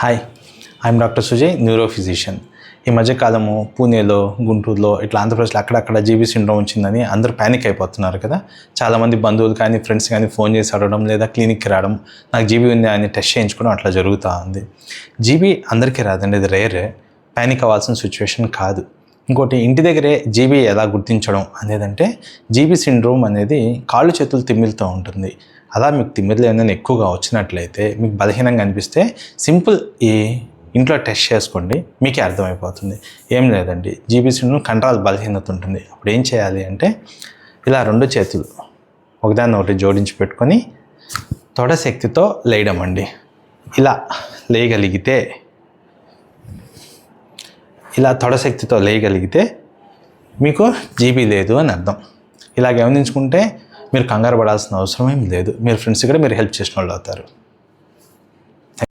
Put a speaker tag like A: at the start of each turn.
A: Hi I'm doctor Sujay neuro physician ఈ మధ్యకాలము పూణేలో గుంటూరులో ఇట్లా ఆంధ్రప్రదేశ్లో అక్కడక్కడ జీబీ సిండ్రోమ్ వచ్చిందని అందరూ ప్యానిక్ అయిపోతున్నారు కదా. చాలామంది బంధువులు కానీ ఫ్రెండ్స్ కానీ ఫోన్ చేసి అడగడం లేదా క్లినిక్కి రావడం నాకు జీబీ ఉంది అని టెస్ట్ చేయించుకోవడం అట్లా జరుగుతూ ఉంది. జీబీ అందరికీ రాదండి ఇది రేరే ప్యానిక్ అవ్వాల్సిన సిచ్యువేషన్ కాదు. ఇంకోటి ఇంటి దగ్గరే జీబీ ఎలా గుర్తించడం అనేదంటే జీబీ సిండ్రోమ్ అనేది కాళ్ళు చేతులు తిమ్మిలతో ఉంటుంది. అలా మీకు తిమ్మిర్లు ఏమైనా ఎక్కువగా వచ్చినట్లయితే మీకు బలహీనంగా అనిపిస్తే సింపుల్ ఈ ఇంట్లో టెస్ట్ చేసుకోండి మీకే అర్థమైపోతుంది. ఏం లేదండి జీబీ సిండ్రోమ్ కంట్రోల్ బలహీనత ఉంటుంది. అప్పుడు ఏం చేయాలి అంటే ఇలా రెండు చేతులు ఒకదాన్ని ఒకటి జోడించి పెట్టుకొని తొడ శక్తితో లేయడం అండి. ఇలా లేయగలిగితే ఇలా తొడశక్తితో లేయగలిగితే మీకు జీబీ లేదు అని అర్థం. ఇలా గమనించుకుంటే మీరు కంగారు పడాల్సిన అవసరం ఏం లేదు. మీరు ఫ్రెండ్స్ కూడా మీరు హెల్ప్ చేసిన వాళ్ళు అవుతారు.